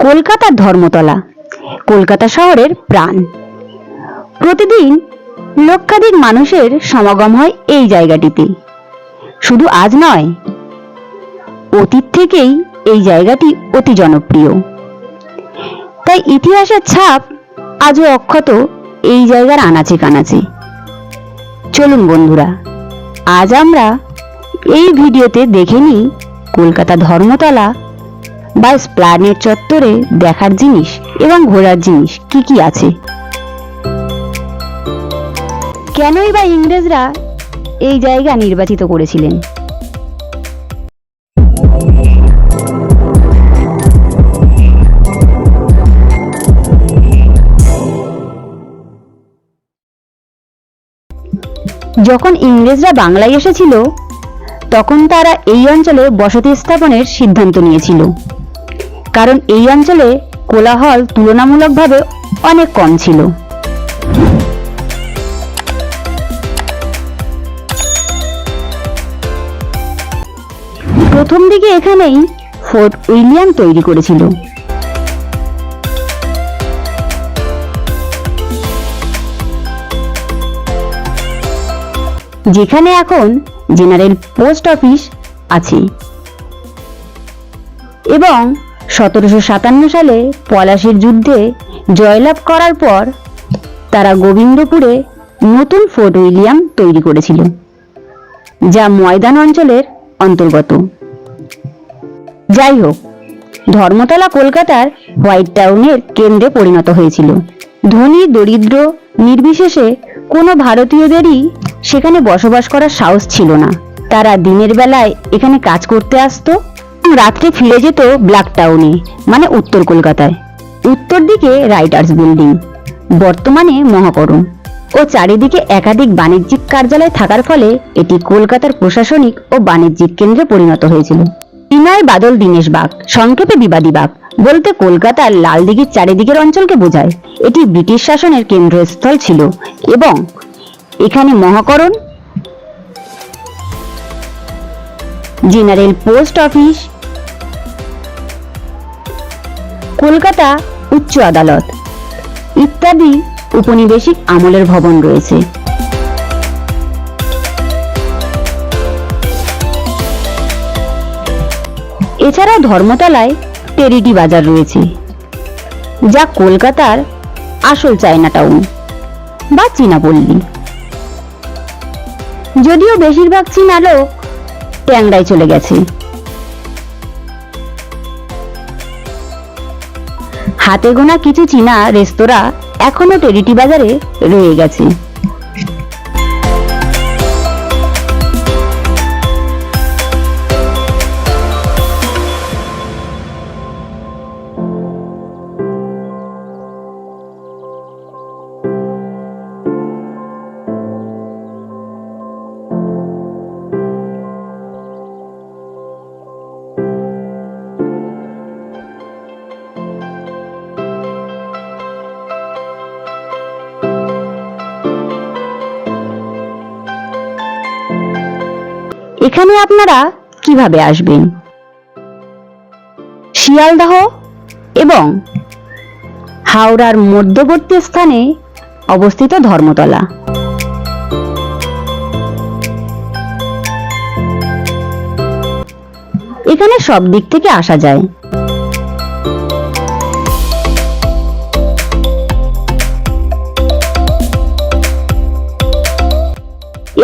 কলকাতার ধর্মতলা, কলকাতা শহরের প্রাণ। প্রতিদিন লক্ষাধিক মানুষের সমাগম হয় এই জায়গাটিতে। শুধু আজ নয়, অতীত থেকেই এই জায়গাটি অতি জনপ্রিয়। তাই ইতিহাসের ছাপ আজও অক্ষত এই জায়গার আনাচে কানাচে। চলুন বন্ধুরা, আজ আমরা এই ভিডিওতে দেখে নিই কলকাতা ধর্মতলা বা স্প্লানেট চত্বরে দেখার জিনিস এবং ঘোরার জিনিস কি কি আছে? কেনই বা ইংরেজরা এই জায়গা নির্বাচিত করেছিলেন? যখন ইংরেজরা বাংলায় এসেছিল, তখন তারা এই অঞ্চলে বসতি স্থাপনের সিদ্ধান্ত নিয়েছিল। কারণ এই অঞ্চলে কোলাহল তুলনামূলকভাবে অনেক কম ছিল। প্রথম দিকে এখানেই ফোর্ট উইলিয়াম তৈরি করেছিল। যেখানে এখন জেনারেল পোস্ট অফিস আছে। এবং সতেরোশো সাতান্ন সালে পলাশির যুদ্ধে জয়লাভ করার পর তারা গোবিন্দপুরে নতুন ফোর্ট উইলিয়াম তৈরি করেছিল, যা ময়দান অঞ্চলের অন্তর্গত। যাই হোক, ধর্মতলা কলকাতার হোয়াইট টাউনের কেন্দ্রে পরিণত হয়েছিল। ধনী, দরিদ্র, নির্বিশেষে কোনো ভারতীয়দেরই সেখানে বসবাস করার সাহস ছিল না। তারা দিনের বেলায় এখানে কাজ করতে আসতো রাত্রে ফিরে যেত ব্ল্যাক টাউনে মানে উত্তর কলকাতায়। উত্তর দিকে রাইটার্স বিল্ডিং, বর্তমানে মহাকরণ। ও চারিদিকে একাধিক বাণিজ্যিক কার্যালয় থাকার ফলে এটি কলকাতার প্রশাসনিক ও বাণিজ্যিক কেন্দ্রে পরিণত হয়েছিল। বিনয় বাদল দীনেশ বাগ, সংক্ষেপে বিবাদী বাগ, বলতে কলকাতার লালদিঘির চারিদিকের অঞ্চলকে বোঝায়। এটি ব্রিটিশ শাসনের কেন্দ্রস্থল ছিল এবং এখানে Mahakaran, general post office Kolkata উচ্চ আদালত। ইত্যাদি উপনিবেশিক আমলের ভবন রয়েছে। এছাড়াও ধর্মতলায় টেরিটি বাজার রয়েছে, যা কলকাতার আসল চায়না টাউন বা চীনাপল্লী। যদিও বেশিরভাগ চীনা লোক ট্যাংরায় চলে গেছে। হাতে গোনা কিছু চীনা রেস্তোরাঁ এখনও টেরিটি বাজারে রয়ে গেছে। এখানে আপনারা কীভাবে আসবেন? শিয়ালদাহ এবং হাওড়ার মধ্যবর্তী স্থানে অবস্থিত ধর্মতলা। এখানে সব দিক থেকে আসা যায়।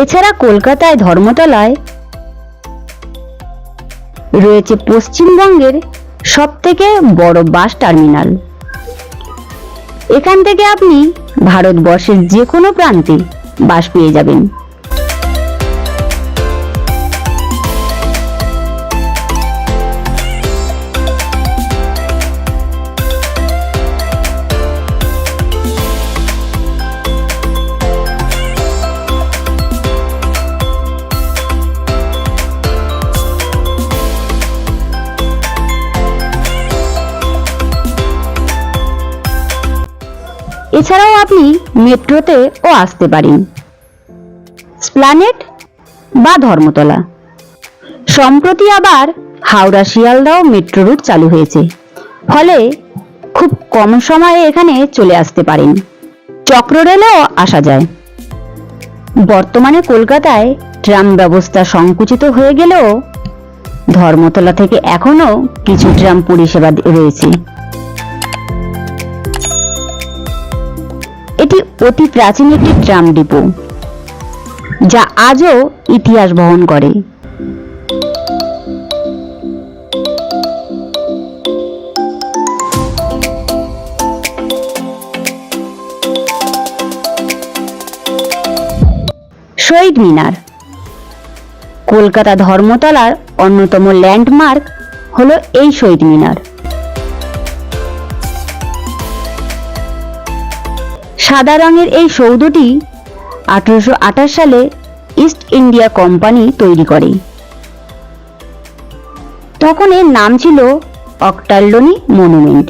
এছাড়া কলকাতায় ধর্মতলায় রয়েছে পশ্চিমবঙ্গের সব থেকে বড় বাস টার্মিনাল। এখান থেকে আপনি ভারতবর্ষের যে কোনো প্রান্তে বাস পেয়ে যাবেন। এছাড়াও আপনি মেট্রোতেও আসতে পারেন। স্প্লানেট বা ধর্মতলা। সম্প্রতি আবার হাওড়া শিয়ালদাও মেট্রো রুট চালু হয়েছে। ফলে খুব কম সময়ে এখানে চলে আসতে পারেন। চক্র রেলেও আসা যায়। বর্তমানে কলকাতায় ট্রাম ব্যবস্থা সংকুচিত হয়ে গেলেও ধর্মতলা থেকে এখনও কিছু ট্রাম পরিষেবা রয়েছে। এটি অতি প্রাচীন একটি ট্রাম ডিপো, যা আজও ইতিহাস বহন করে। শহীদ মিনার, কলকাতা ধর্মতলার অন্যতম ল্যান্ডমার্ক হলো এই শহীদ মিনার। সাদা রঙের এই সৌধটি আঠারোশো আঠাশ সালে ইস্ট ইন্ডিয়া কোম্পানি তৈরি করে। তখন এর নাম ছিল Ochterlony monument.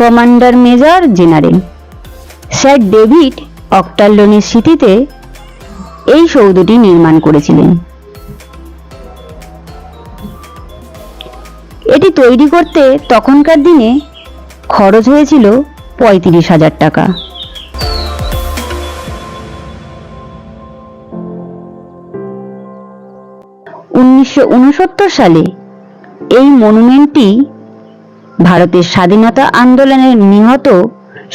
Commander major general sir David অক্টাল্ডনির স্মৃতিতে এই সৌধটি নির্মাণ করেছিলেন। এটি তৈরি করতে তখনকার দিনে খরচ হয়েছিল পঁয়ত্রিশ হাজার টাকা। উনিশশো উনসত্তর সালে এই মনুমেন্টটি ভারতের স্বাধীনতা আন্দোলনের নিহত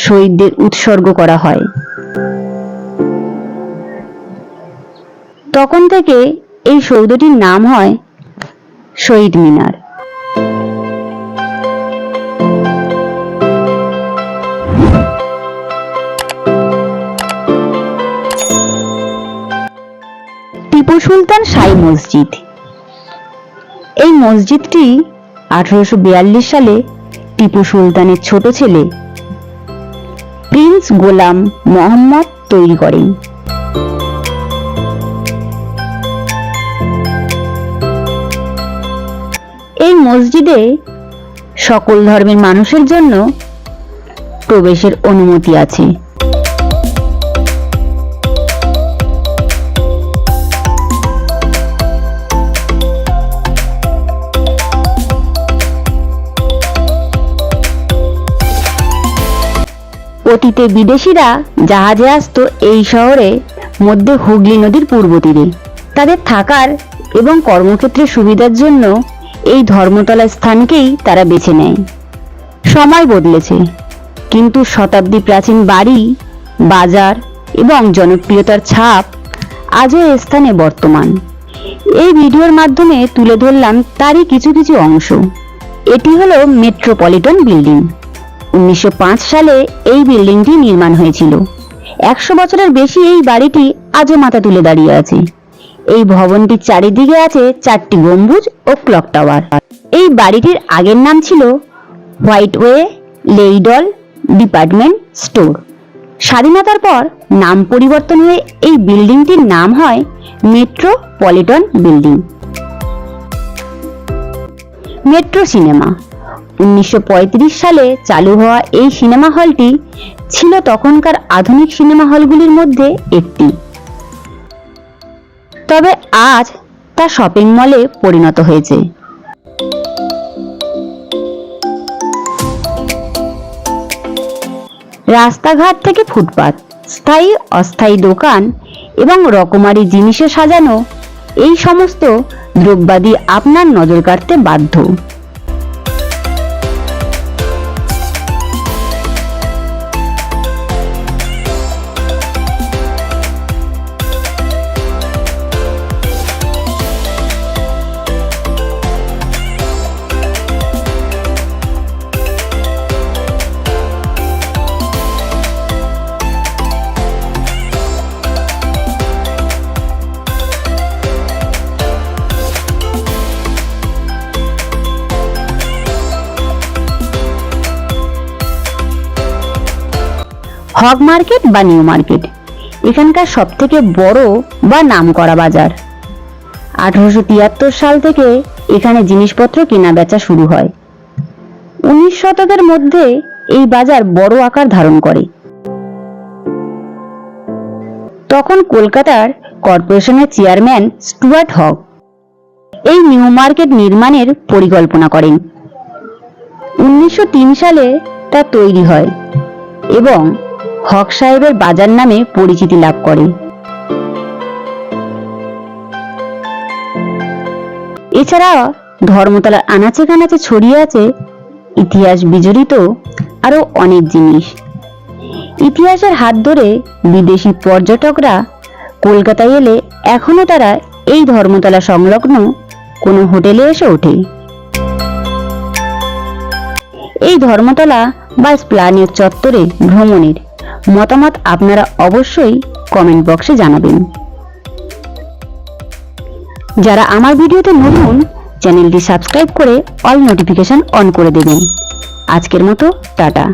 শহীদদের উৎসর্গ করা হয়। তখন থেকে এই সৌধটির নাম হয় শহীদ মিনার। টিপু সুলতান সাই মসজিদ। এই মসজিদটি আঠারোশো সালে টিপু সুলতানের ছোট ছেলে প্রিন্স গোলাম মোহাম্মদ তৈরি করেন। এই মসজিদে সকল ধর্মের মানুষের জন্য প্রবেশের অনুমতি আছে। অতীতে বিদেশিরা জাহাজে আসতো এই শহরে, মধ্যে হুগলি নদীর পূর্ব তীরে। তাদের থাকার এবং কর্মক্ষেত্রের সুবিধার জন্য এই ধর্মতলা স্থানকেই তারা বেছে নেয়। সময় বদলেছে, কিন্তু শতাব্দী প্রাচীন বাড়ি, বাজার এবং জনপ্রিয়তার ছাপ আজও এ স্থানে বর্তমান। এই ভিডিওর মাধ্যমে তুলে ধরলাম তারই কিছু কিছু অংশ। এটি হলো মেট্রোপলিটন বিল্ডিং উনিশশো পাঁচ সালে এই বিল্ডিংটি নির্মাণ হয়েছিল। একশো বছরের বেশি এই বাড়িটি আজও মাথা তুলে দাঁড়িয়ে আছে। এই ভবনটির চারিদিকে আছে চারটি গম্বুজ ও ক্লক টাওয়ার। এই বাড়িটির আগের নাম ছিল হোয়াইটওয়ে লেইডল ডিপার্টমেন্ট স্টোর। স্বাধীনতার পর নাম পরিবর্তন হয়ে এই বিল্ডিংটির নাম হয় মেট্রোপলিটন বিল্ডিং। Metro cinema. উনিশশো পঁয়ত্রিশ সালে চালু হওয়া এই সিনেমা হলটি ছিল তখনকার আধুনিক সিনেমা হলগুলির মধ্যে একটি। তবে আজ তা শপিং মলে পরিণত হয়েছে। রাস্তাঘাট থেকে ফুটপাত, স্থায়ী অস্থায়ী দোকান এবং রকমারি জিনিসে সাজানো এই সমস্ত দ্রব্যাদি আপনার নজর কাড়তে বাধ্য। হক মার্কেট বা নিউ মার্কেট। এখানকার সব থেকে বড় বা নামকরা বাজার। আঠারোশো তিয়াত্তর সাল থেকে এখানে জিনিসপত্র কেনা বেচা শুরু হয়। উনিশ শতকের মধ্যে এই বাজার বড় আকার ধারণ করে। তখন কলকাতার কর্পোরেশনের চেয়ারম্যান স্টুয়ার্ট হক এই নিউ মার্কেট নির্মাণের পরিকল্পনা করেন। উনিশশো তিন সালে তা তৈরি হয় এবং হক সাহেবের বাজার নামে পরিচিতি লাভ করে। এছাড়া ধর্মতলার আনাচে কানাচে ছড়িয়ে আছে ইতিহাস বিজড়িত আরও অনেক জিনিস। ইতিহাসের হাত ধরে বিদেশি পর্যটকরা কলকাতায় এলে এখনও তারা এই ধর্মতলা সংলগ্ন কোনো হোটেলে এসে ওঠে। এই ধর্মতলা বা স্প্লানের চত্বরে ভ্রমণের মতামত আপনারা অবশ্যই কমেন্ট বক্সে জানাবেন। যারা আমার ভিডিওতে নতুন, চ্যানেলটি সাবস্ক্রাইব করে অল নোটিফিকেশন অন করে দেবেন। আজকের মতো, টাটা।